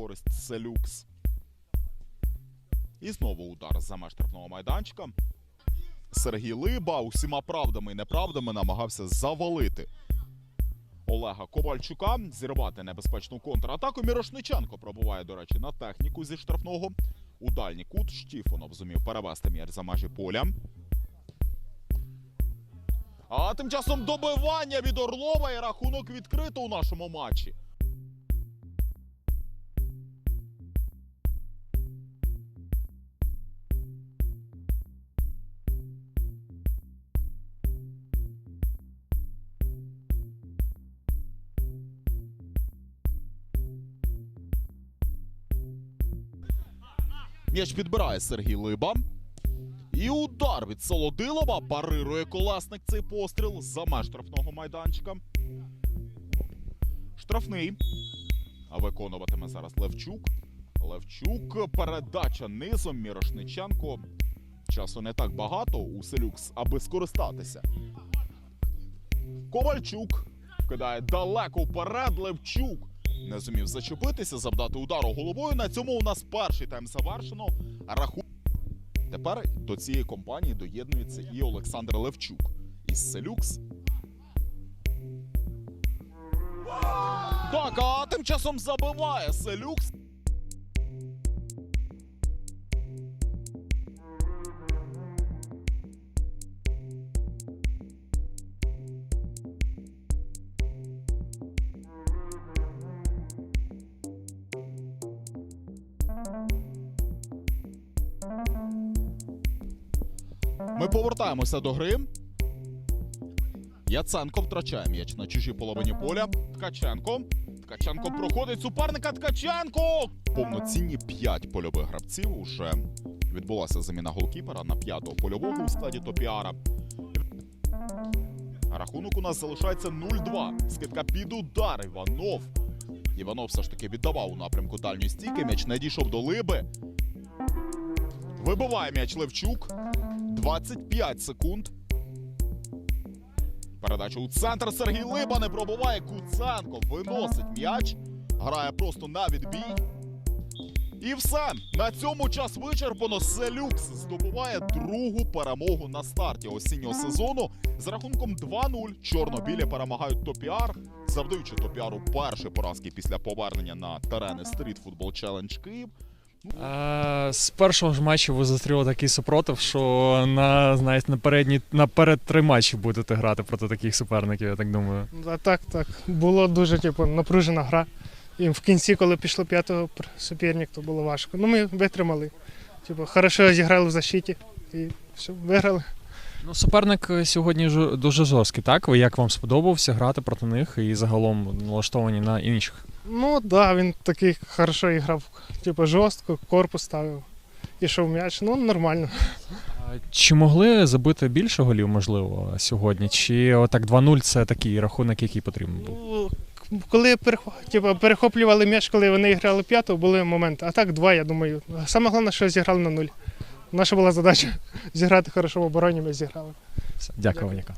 Користь Селюкс. І знову удар за меж штрафного майданчика. Сергій Либа усіма правдами і неправдами намагався завалити Олега Ковальчука, зірвати небезпечну контратаку. Мірошниченко пробуває, до речі, на техніку зі штрафного. У дальній кут Штіфонов зумів перевести м'яч за межі поля. А тим часом добивання від Орлова і рахунок відкрито у нашому матчі. М'яч підбирає Сергій Либа. І удар від Солодилова парирує колесник цей постріл за меж штрафного майданчика. Штрафний. А виконуватиме зараз Левчук. Левчук. Передача низом Мірошниченко. Часу не так багато у Селюкс, аби скористатися. Ковальчук кидає далеко вперед. Левчук не зумів зачепитися, завдати удару головою. На цьому у нас перший тайм завершено. Раху... Тепер до цієї компанії доєднується і Олександр Левчук із Селюкс. Так, а тим часом забиває Селюкс. Ми повертаємося до гри. Яценко втрачає м'яч на чужій половині поля. Ткаченко. Ткаченко проходить суперника. Ткаченко! Повноцінні п'ять польових гравців. Уже відбулася заміна голкіпера на п'ятого польового у складі Топіара. Рахунок у нас залишається 0-2. Скидка під удар. Іванов. Іванов все ж таки віддавав у напрямку дальньої стійки. М'яч не дійшов до Либи. Вибиває м'яч Левчук. 25 секунд. Передача у центр Сергій Либа не пробуває. Куценко виносить м'яч. Грає просто на відбій. І все. На цьому час вичерпано. Селюкс здобуває другу перемогу на старті осіннього сезону. З рахунком 2-0 чорно-білі перемагають Топіар, завдаючи Топіару перші поразки після повернення на терени Стріт Футбол Челендж Київ. З першого ж матчу ви зустріли такий супротив, що на знаєте, на передні наперед три матчі будете грати проти таких суперників, я так думаю. А так, так. Було дуже типу, напружена гра. І в кінці, коли пішло п'ятого суперник, то було важко. Ну, ми витримали. Типу, хорошо зіграли в защиті і все, виграли. Ну, суперник сьогодні дуже жорсткий, так? Як вам сподобався грати проти них і загалом налаштовані на інших? Ну так, да, він такий хорошо грав, типу, жорстко, корпус ставив. Ішов м'яч, ну нормально. Чи могли забити більше голів, можливо, сьогодні? Чи отак 2-0 це такий рахунок, який потрібен був? Ну, Коли типу, перехоплювали м'яч, коли вони грали п'ятого, були моменти. А так два, я думаю. Саме головне, що зіграли на нуль. Наша була задача зіграти хорошо в обороні, ми зіграли. Все, Дякую, Ніка.